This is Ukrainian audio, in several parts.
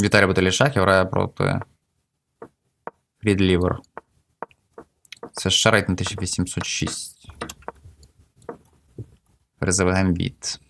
Віталій Баталішах, я грає проти Фрідлівер. Це ще рейд на 1806. Призовий гамбіт.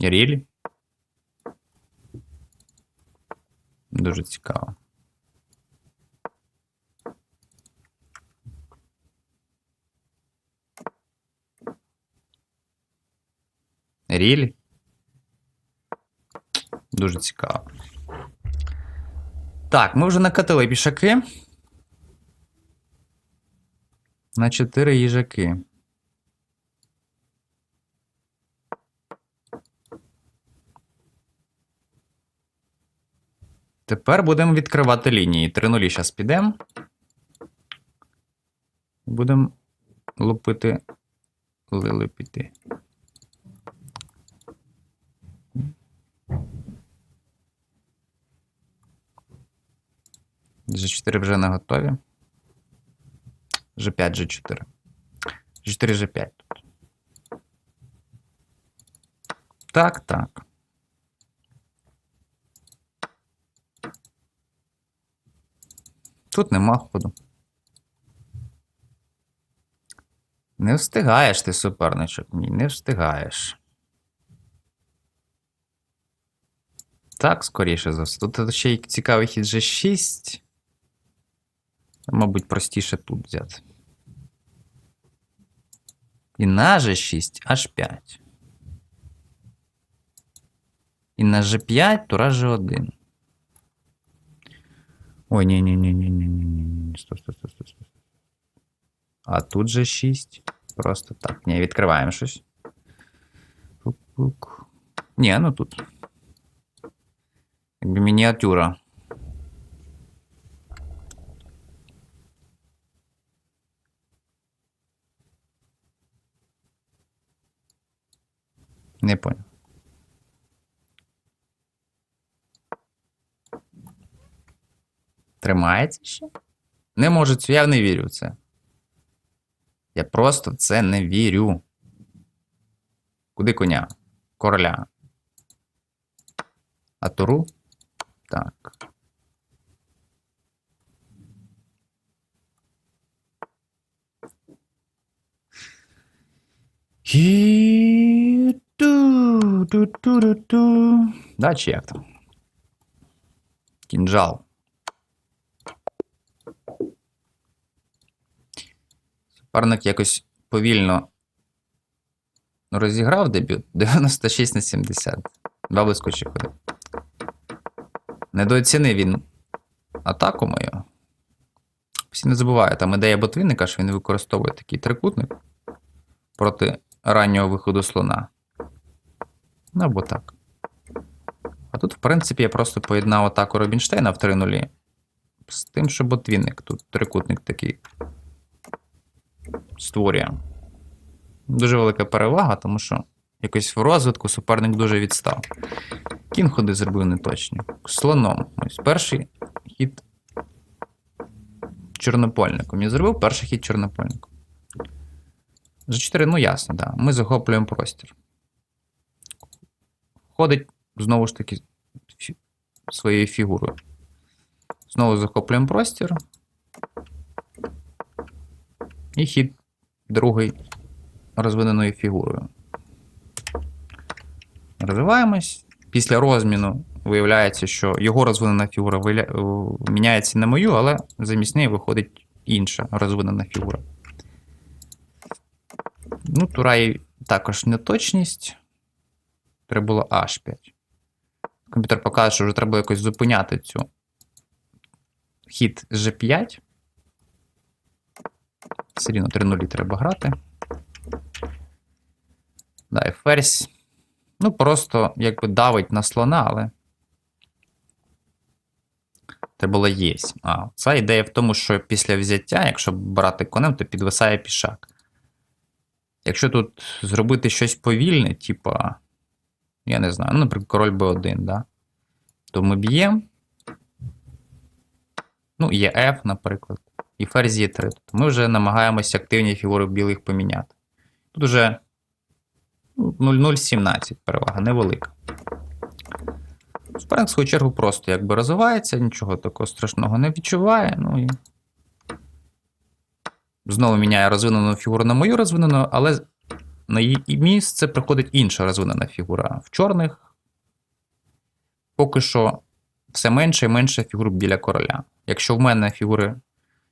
Really? Дуже цікаво. Рілі? Дуже цікаво. Так, ми вже накатили пішаки. На 4 їжаки. Тепер будемо відкривати лінії. 3 нулі зараз підемо. Будемо лупити лилипіти. G4 вже не готові. G5, G4. G4, G5 тут. Так, так. Тут нема ходу. Не встигаєш ти, суперничок, мій. не встигаєш. Так, скоріше за все. Тут ще й цікавий хід же 6. Мабуть, простіше тут взяти. І на же 6 аж 5. І на же 5 тура раз же 1. Ой, не, не, не, не, не, не, не, не, Стоп, стоп, стоп, стоп, стоп. А тут же 6. Просто так. Не, открываем шесть. Не, ну тут. Якби мініатюра. Не понял. Тримається ще? Не може, цю- я не вірю в це. Я просто в це не вірю. Куди коня? Короля. А туру? Так. І... ту, ту, ту, ту. Да, чи як там? Кінжал. Суперник якось повільно розіграв дебют 96 на 70. Два блискучі ходи. Недооцінив він атаку мою. Всі не забуваю, там ідея ботвінника, що він використовує такий трикутник проти раннього виходу слона. Ну або так. А тут, в принципі, я просто поєднав атаку Робінштейна в 3 нулі з тим, що ботвінник тут трикутник такий створює. Дуже велика перевага, тому що якось в розвитку суперник дуже відстав. Кін ходи зробив неточні. Слоном. Ось перший хід чорнопольником. Я зробив перший хід чорнопольником. G4, ну ясно, да. Ми захоплюємо простір. Ходить знову ж таки своєю фігурою. Знову захоплюємо простір. І хід другий розвиненою фігурою. Розвиваємось. Після розміну виявляється, що його розвинена фігура виля- е, міняється на мою, але замість неї виходить інша розвинена фігура. Ну, Турай також неточність. Треба було H5. Комп'ютер показує, що вже треба якось зупиняти цю хід G5. Все рівно 3 нулі треба грати. Да, і ферзь. Ну, просто якби давить на слона, але. Треба було єсть. А, ця ідея в тому, що після взяття, якщо брати конем, то підвисає пішак. Якщо тут зробити щось повільне, типа Я не знаю. Ну, наприклад, король b1, да? То ми б'ємо. Ну, є F, наприклад. І ферзь є 3. Тобто ми вже намагаємося активні фігури білих поміняти. Тут вже ну, 0,017 перевага, невелика. Суперник, в свою чергу, просто якби розвивається, нічого такого страшного не відчуває. Ну і знову міняє розвинену фігуру на мою розвинену, але на її місце приходить інша розвинена фігура. В чорних поки що все менше і менше фігур біля короля. Якщо в мене фігури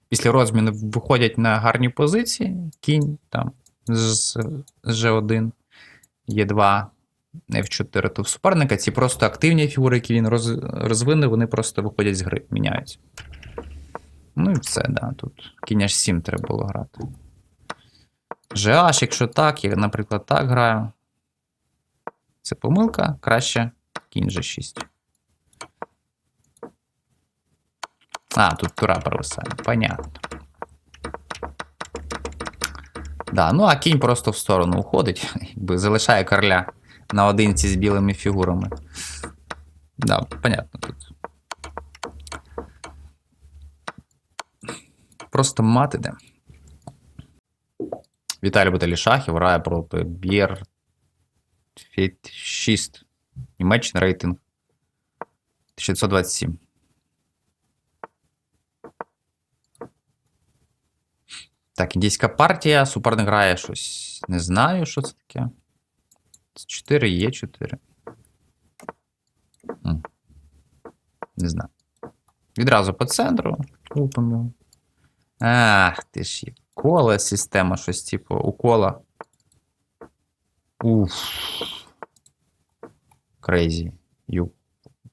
після розміну виходять на гарні позиції, кінь там з G1, Е2, F4, то в суперника ці просто активні фігури, які він роз, розвинув, вони просто виходять з гри, міняються. Ну і все, да. Тут кінь аж 7 треба було грати. GH, якщо так, я, наприклад, так граю. Це помилка, краще кінь G6. А, тут тура провисає. Понятно. Да, ну а кінь просто в сторону уходить, якби залишає короля наодинці з білими фігурами. Да, понятно тут. Просто мат іде. Віталій Баталій Шахів грає проти Б'єр Фіт 6. Німеччина рейтинг 1927. Так, індійська партія. Суперник грає щось. Не знаю, що це таке. 4 є 4. Не знаю. Відразу по центру. Лупимо. Ах, ти ж є. Кола система, щось типу укола. Уф. Крейзі. Ю.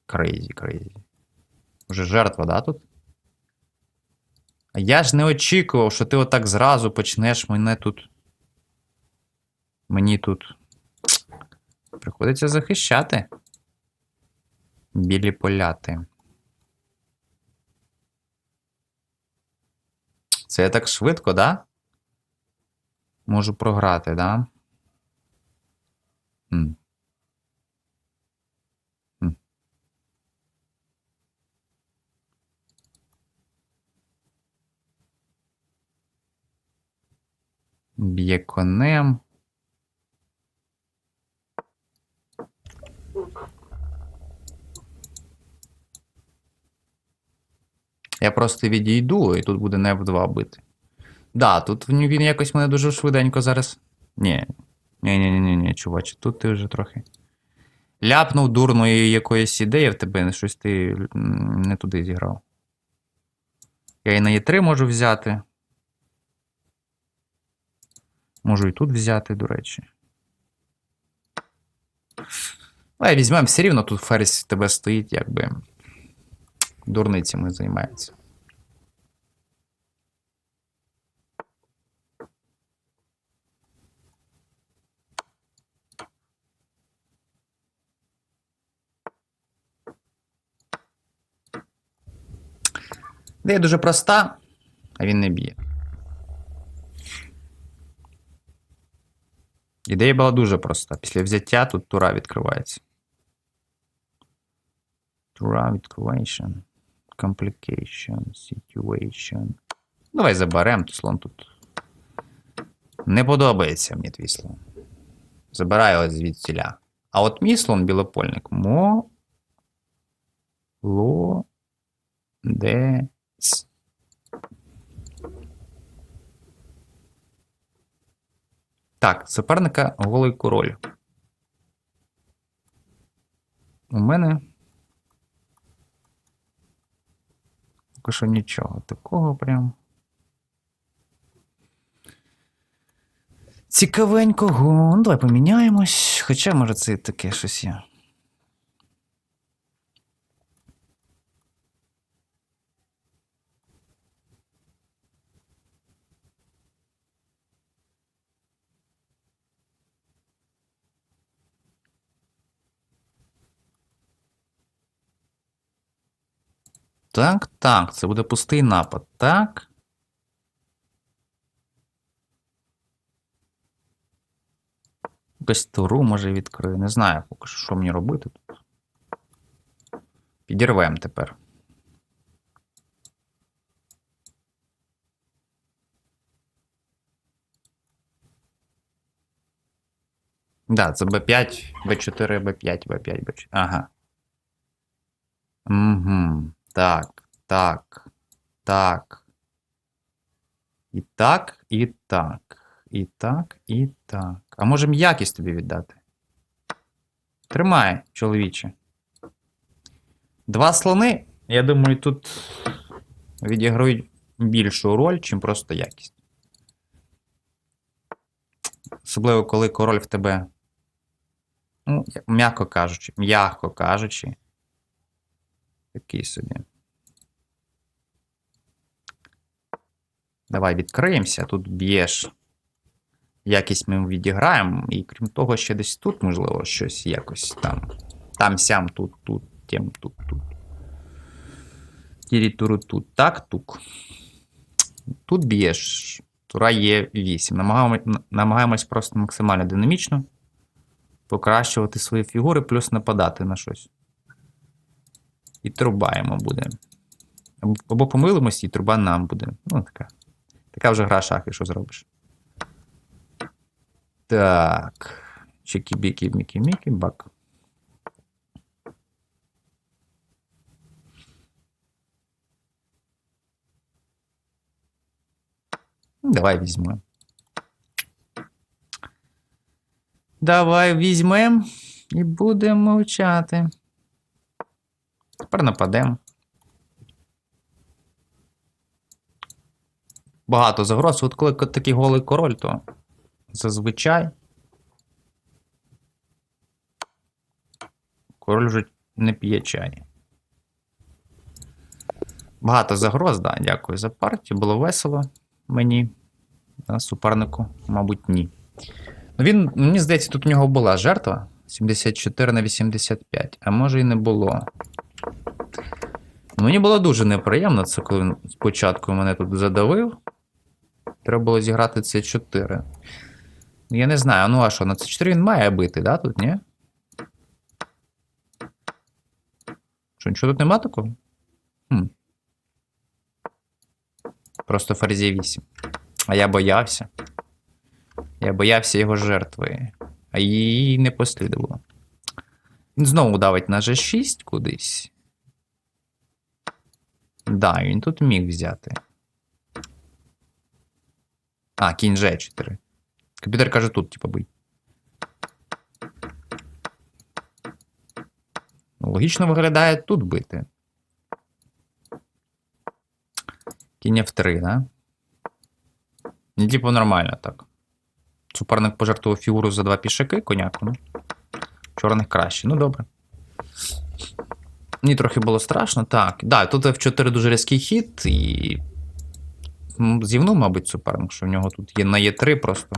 Крейзі, крейзі. Уже жертва, да, тут? А я ж не очікував, що ти отак зразу почнеш мене тут. Мені тут. Приходиться захищати. Білі поляти. Це я так швидко, да? Можу програти, да? Б'є конем. Я просто відійду, і тут буде не F2 бити. Да, тут він якось мене дуже швиденько зараз. Ні. Ні, ні, ні, ні, чуваче, тут ти вже трохи. Ляпнув дурної якоїсь ідеї в тебе, щось ти не туди зіграв. Я і на Е3 можу взяти. Можу і тут взяти, до речі. Але візьмемо все рівно тут ферзь тебе стоїть, якби. Дурницями займається. Ідея дуже проста, а він не б'є. Ідея була дуже проста. Після взяття тут тура відкривається. Тура відкривається. Complication, situation. Давай заберемо, слон тут. Не подобається мені твій слон. Забираю ось звідсіля. А от мій слон білопольник мо. Ло. Де. Так, суперника голий король. У мене. Поки що нічого такого прям. Цікавенького. Ну, давай поміняємось. Хоча, може, це і таке щось є. Так, так, це буде пустий напад. Так. Якось туру може відкрию. Не знаю поки що, що мені робити тут. Підірвемо тепер. Да, це B5, B4, B5, B5, B4. Ага. Угу. Так, так, так. І так, і так. І так, і так. А може м'якість тобі віддати? Тримай, чоловіче. Два слони, я думаю, тут відіграють більшу роль, чим просто якість. Особливо, коли король в тебе. Ну, м'яко кажучи, м'яко кажучи. Такий собі. Давай відкриємося. Тут б'єш. Якість ми відіграємо. І крім того, ще десь тут, можливо, щось якось там. Там сям, тут, тут, тем, тут, тут. Тірі-туру тут. Так, тук. Тут б'єш. Тура є 8. Намагаємось, намагаємось просто максимально динамічно покращувати свої фігури, плюс нападати на щось. І труба йому буде. Або, помилимось, і труба нам буде. Ну, така. Така вже гра шахи, що зробиш. Так. Чики-біки, мікі-мікі, бак. Ну, Давай візьмемо. Давай візьмемо і будемо мовчати. Тепер нападемо. Багато загроз. От коли такий голий король, то зазвичай король вже не п'є чай. Багато загроз, да, дякую за партію. Було весело мені. А супернику, мабуть, ні. Ну, він, мені здається, тут у нього була жертва 74 на 85, а може і не було. Мені було дуже неприємно, це коли він спочатку мене тут задавив. Треба було зіграти це 4. Ну, Я не знаю, ну а що, на це 4 він має бити, да, тут, ні? Що, нічого тут нема такого? Хм. Просто ферзі 8. А я боявся. Я боявся його жертви, а її не послідувало. Він знову давить на G6 кудись. Да, він тут міг взяти. А, кінь G4. Комп'ютер каже тут, типу, бий. Ну, логічно виглядає тут бити. Кінь F3, да? Ну, типу, нормально так. Суперник пожертвував фігуру за два пішаки, коняку. Чорних краще. Ну, добре. Мені трохи було страшно. Так. Да, тут F4 дуже різкий хід, і. м, Зівнув, мабуть, суперник, що в нього тут є на Е3 просто.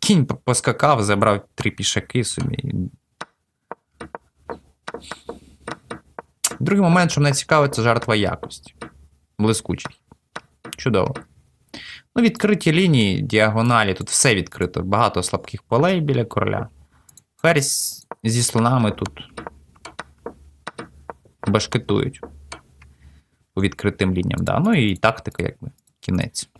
Кінь поскакав, забрав три пішаки собі. Другий момент, що мене цікавить, це жертва якості. Блискучий. Чудово. Ну, відкриті лінії, діагоналі, тут все відкрито. Багато слабких полей біля короля. Ферзь зі слонами тут башкетують по відкритим лініям. Да. Ну і тактика, якби, кінець.